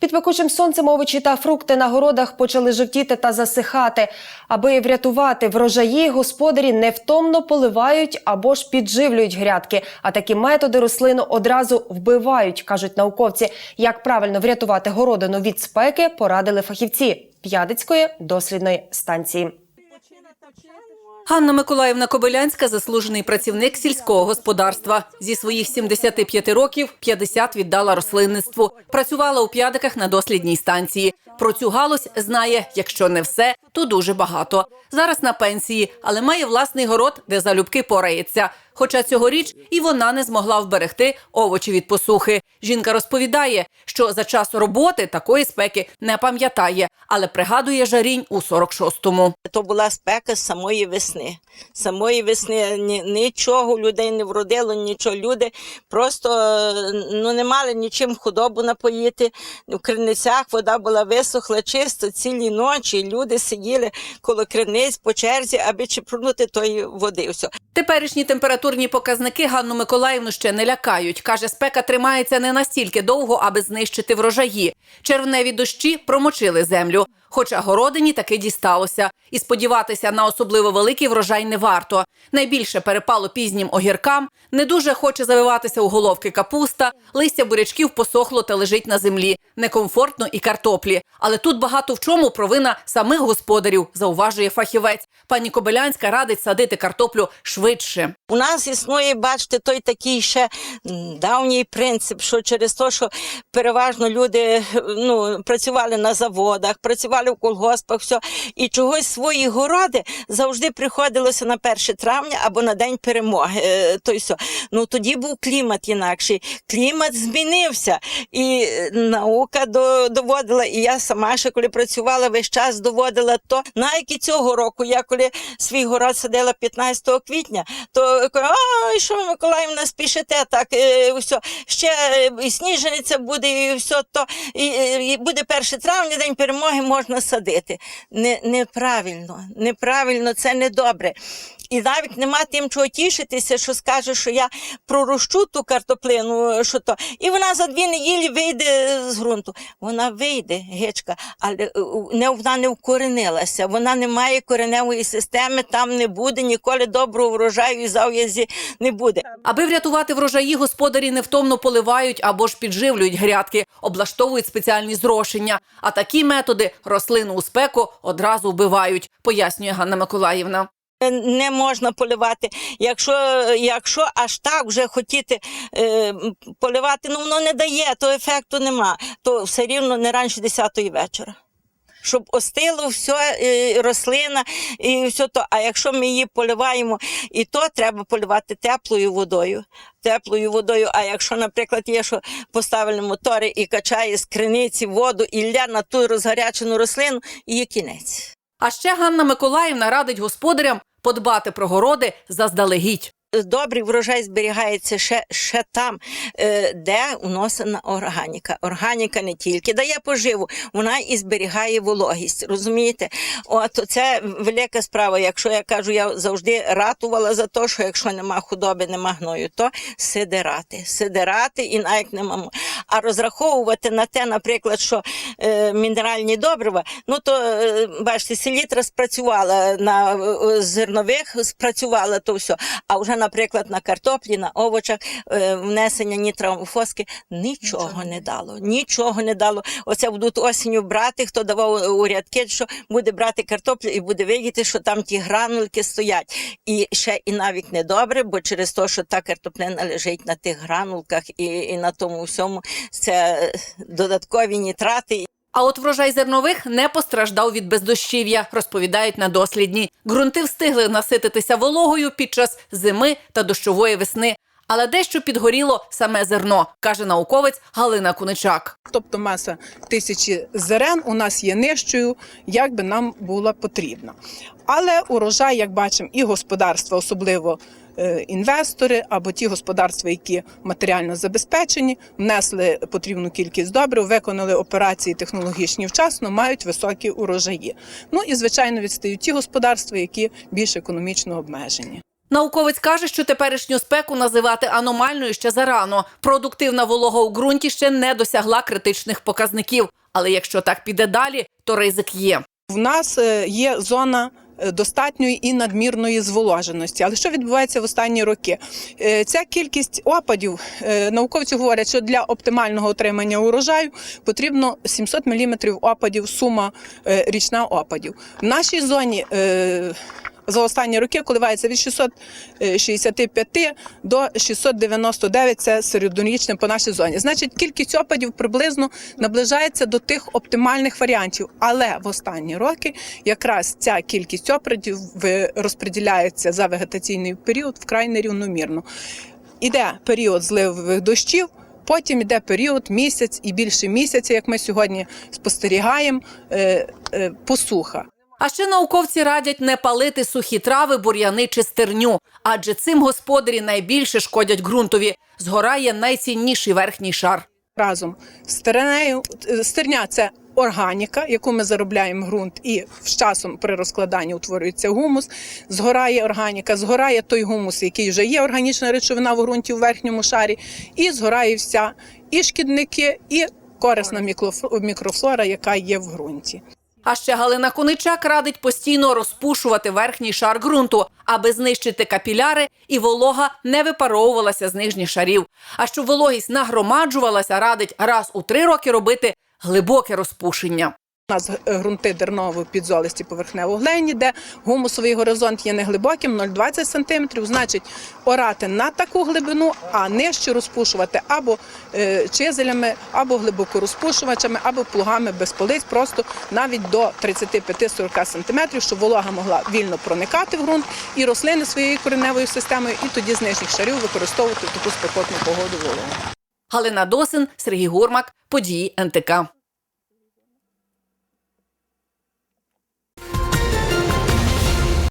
Під пекучим сонцем овочі та фрукти на городах почали жовтіти та засихати. Аби врятувати врожаї, господарі невтомно поливають або ж підживлюють грядки. А такі методи рослину одразу вбивають, кажуть науковці. Як правильно врятувати городину від спеки, порадили фахівці П'ядицької дослідної станції. Ганна Миколаївна Кобилянська заслужений працівник сільського господарства. Зі своїх 75 років 50 віддала рослинництву. Працювала у п'ядиках на дослідній станції. Про цю галузь знає, якщо не все, то дуже багато. Зараз на пенсії, але має власний город, де залюбки порається. Хоча цьогоріч і вона не змогла вберегти овочі від посухи. Жінка розповідає, що за час роботи такої спеки не пам'ятає, але пригадує жарінь у 46-му. То була спека з самої весни. З Самої весни ні, нічого людей не вродило, нічого. Люди просто ну, не мали нічим худобу напоїти. В криницях вода була висохла чисто цілі ночі. Люди сиділи коло криниць по черзі, аби чіпнути тої води. Все. Теперішні температурні показники Ганну Миколаївну ще не лякають. Каже, спека тримається не настільки довго, аби знищити врожаї. Червневі дощі промочили землю. Хоча городині таки дісталося, і сподіватися на особливо великий врожай не варто. Найбільше перепало пізнім огіркам, не дуже хоче завиватися у головки капуста, листя бурячків посохло та лежить на землі. Некомфортно і картоплі. Але тут багато в чому провина самих господарів, зауважує фахівець. Пані Кобилянська радить садити картоплю швидше. У нас існує, бачите, той такий ще давній принцип, що через те, що переважно люди ну, працювали на заводах, працювали в колгоспах, все, і чогось свої городи завжди приходилося на 1 травня або на день перемоги. е, То все. Ну тоді був клімат інакший. Клімат змінився, і е, наука доводила, і я сама ще коли працювала весь час, доводила то навіть і цього року. Я коли свій город садила 15 квітня, то ай, що ви, Миколаївна, спішите так, е, все, ще і сніжениця буде, і все то, і, і буде 1 травня, день перемоги можна садити. Не, неправильно, неправильно, це не добре. І навіть нема тим, чого тішитися, що скаже, що я пророщу ту картоплину, що то, і вона за дві неділі вийде з ґрунту. Вона вийде, гечка, але е, не, вона не вкоренилася, вона не має кореневої системи, там не буде, ніколи доброго врожаю і зав'язі не буде. Аби врятувати врожаї, господарі невтомно поливають або ж підживлюють грядки, облаштовують спеціальні зрошення. А такі методи рослину у спеку одразу вбивають, пояснює Ганна Миколаївна. Не можна поливати. Якщо, якщо аж так вже хотіти е, поливати, ну воно не дає, то ефекту нема, то все рівно не раніше 10-ї вечора. Щоб остило все, е, рослина і все то. А якщо ми її поливаємо, і то треба поливати теплою водою. Теплою водою. А якщо, наприклад, є, що поставили мотори і качає з криниці воду і ля на ту розгарячену рослину, і кінець. А ще Ганна Миколаївна радить господарям подбати про городи заздалегідь. Добрий врожай зберігається ще, ще там, е, де вносена органіка. Органіка не тільки дає поживу, вона і зберігає вологість. Розумієте? От це велика справа. Якщо я кажу, я завжди ратувала за те, що якщо нема худоби, нема гною, то сидирати. Сидирати і навіть нема. А розраховувати на те, наприклад, що е, мінеральні добрива, ну то е, бачите, селітра спрацювала на е, зернових, спрацювала то все. А вже, наприклад, на картоплі, на овочах е, внесення нітрофоски нічого не дало. Нічого не дало. Оце будуть осінню брати, хто давав у рядки, що буде брати картоплю і буде видіти, що там ті гранулки стоять. І ще і навіть не добре, бо через те, що та картоплина лежить на тих гранулках і, і на тому всьому, це е, додаткові нітрати. А от врожай зернових не постраждав від бездощів'я, розповідають на дослідні. Ґрунти встигли насититися вологою під час зими та дощової весни. Але дещо підгоріло саме зерно, каже науковець Галина Куничак. Тобто маса тисячі зерен у нас є нижчою, як би нам була потрібна. Але урожай, як бачимо, і господарства, особливо інвестори або ті господарства, які матеріально забезпечені, внесли потрібну кількість добрив, виконали операції технологічні вчасно, мають високі урожаї. Ну і звичайно відстають ті господарства, які більш економічно обмежені. Науковець каже, що теперішню спеку називати аномальною ще зарано. Продуктивна волога у ґрунті ще не досягла критичних показників. Але якщо так піде далі, то ризик є. В нас е, є зона е, достатньої і надмірної зволоженості. Але що відбувається в останні роки? Е, Ця кількість опадів е, науковці говорять, що для оптимального отримання урожаю потрібно 700 мм опадів, сума е, річна опадів. В нашій зоні. Е, За останні роки коливається від 665 до 699, це середньорічне по нашій зоні. Значить, кількість опадів приблизно наближається до тих оптимальних варіантів. Але в останні роки якраз ця кількість опадів розподіляється за вегетаційний період вкрай нерівномірно. Іде період зливових дощів. Потім йде період місяць і більше місяця, як ми сьогодні спостерігаємо, е, е, посуха. А ще науковці радять не палити сухі трави, бур'яни чи стерню, адже цим господарі найбільше шкодять ґрунтові. Згорає найцінніший верхній шар. разом з стернею. Стерня це органіка, яку ми заробляємо ґрунт, і з часом при розкладанні утворюється гумус. Згорає органіка, згорає той гумус, який вже є органічна речовина в ґрунті в верхньому шарі, і згорає вся і шкідники, і корисна мікроф- мікрофлора, яка є в ґрунті. А ще Галина Коничак радить постійно розпушувати верхній шар ґрунту, аби знищити капіляри і волога не випаровувалася з нижніх шарів. А щоб вологість нагромаджувалася, радить раз у три роки робити глибоке розпушення. У нас е, ґрунти дерново підзолисті поверхнево-глейні, де гумусовий горизонт є неглибоким, 0,20 см, значить орати на таку глибину, а нижче розпушувати або е, чизелями, або глибокорозпушувачами, або плугами без полиць, просто навіть до 35-40 см, щоб волога могла вільно проникати в ґрунт і рослини своєю кореневою системою, і тоді з нижніх шарів використовувати таку спекотну погоду вологу. Галина Досин, Сергій Гурмак, події НТК.